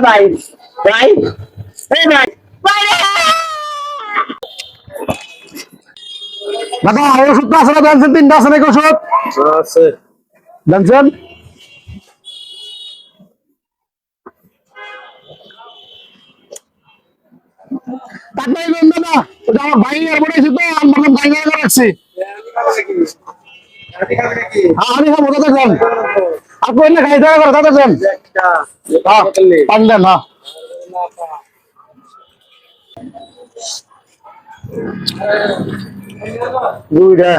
ভাই দাদা এই ওষুধটা আছে না তিনটা আছে নাকি ওষুধ আছে না ওটা আমার ভাই আর তো আমি ভাই রাখছি হ্যাঁ আমি খাব তাদের যান আর কই না খাইতে হবে তাদের যান। হ্যাঁ পান হ্যাঁ। দুইটা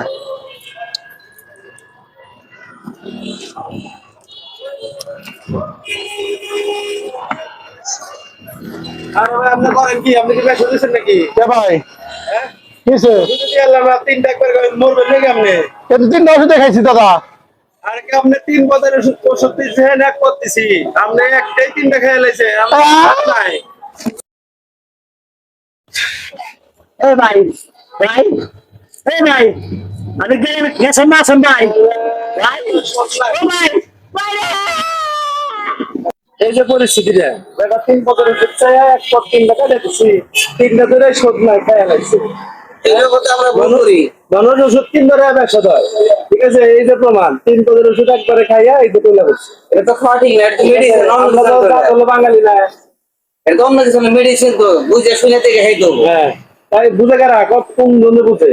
আর আপনি করেন কি? আপনি কি ব্যবসা নাকি? কে ভাই? হ্যাঁ? তিনটা ওষুধ দেখাইছি দাদা। আপনি তিন বছর ওষুধ ওষুধ দিচ্ছেন এক করতেছি আপনি একটাই তিনটা খেয়ে লাইছে নাই। এই ভাই ভাই এই ভাই আমি গেছেন না আছেন ভাই! এই যে পরিস্থিতিটা তিন বছর এক পর তিন টাকা দিতেছি তিনটা ধরে শোধ নাই খেয়ে মানুষ ওষুধ তিন ধরে দেয়। ঠিক আছে এই যে প্রমাণ তিন পদের ওষুধ একবারে খাইয়া এই যে তুলে করছে এটা তো খাওয়া ঠিক না হলো বাঙালি না। এটা অন্য কিছু মেডিসিন তো বুঝে শুনে থেকে হেঁটে হ্যাঁ তাই বুঝে কারা কত কোন জন্য বুঝে?